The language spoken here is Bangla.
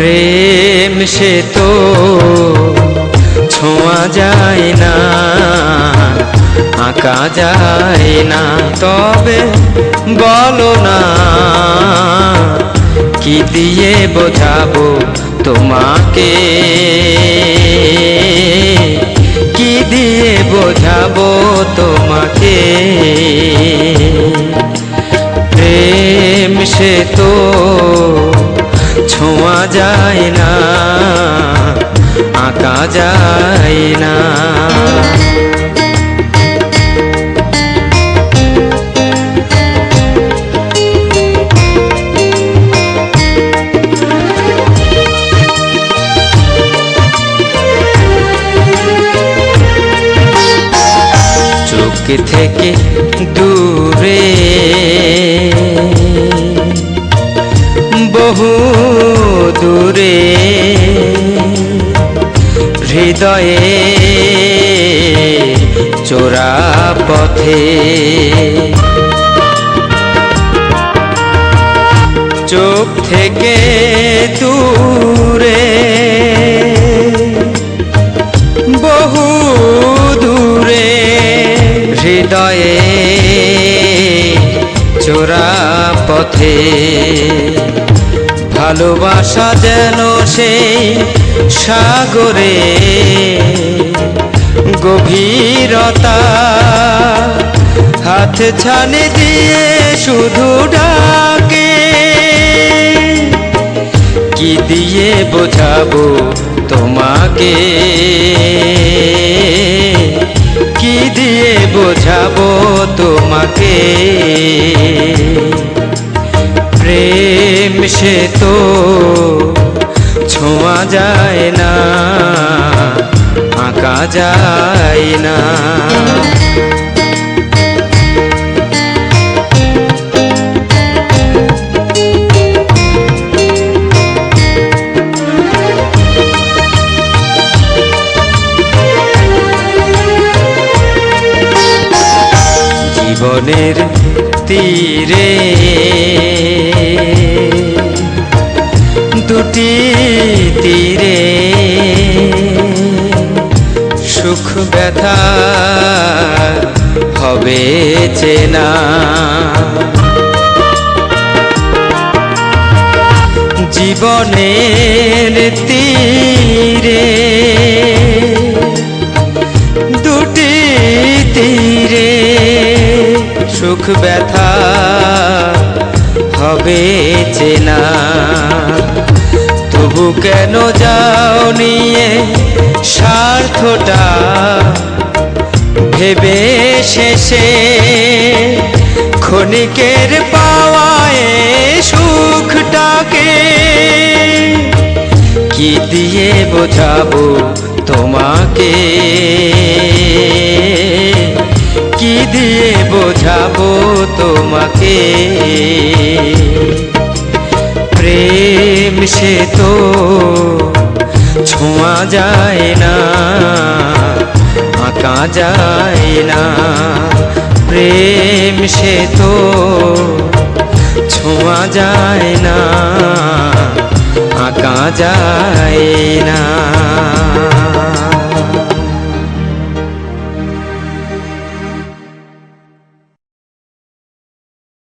প্রেম সে তো ছোঁয়া যায় না, আঁকা যায় না। তবে বলো না, কি দিয়ে বোঝাবো তোমাকে? কি দিয়ে বোঝাবো তোমাকে? প্রেম সে তো যায় না আঁকা যায় না চোখ থেকে দূরে বহু দূরে হৃদয়ে চোরা পথে। চোখ থেকে দূরে বহু দূরে হৃদয়ে চোরা পথে। ভালোবাসা যেন সেই সাগরে গভীরতা। হাত ছানি দিয়ে শুধু ডাকে, কি দিয়ে বোঝাবো তোমাকে? কি দিয়ে বোঝাবো তোমাকে? সে তো ছোঁয়া যায় না আঁকা যায় না। জীবনের তীরে দুটি তীরে। সুখ ব্যথা হবে চেনা। জীবনের তীরে। দুটি তীরে। সুখ ব্যথা হবে চেনা। তবু কেন যাও নিয়ে স্বার্থটা ভেবে শেষে ক্ষণিকের পাওয়ায় সুখটাকে কি দিয়ে বোঝাবো তোমাকে? কি দিয়ে বোঝাবো তোমাকে? সে তো ছোঁয়া যায় না, আঁকা যায় না। প্রেম সে তো ছোঁয়া যায় না, আঁকা যায় না।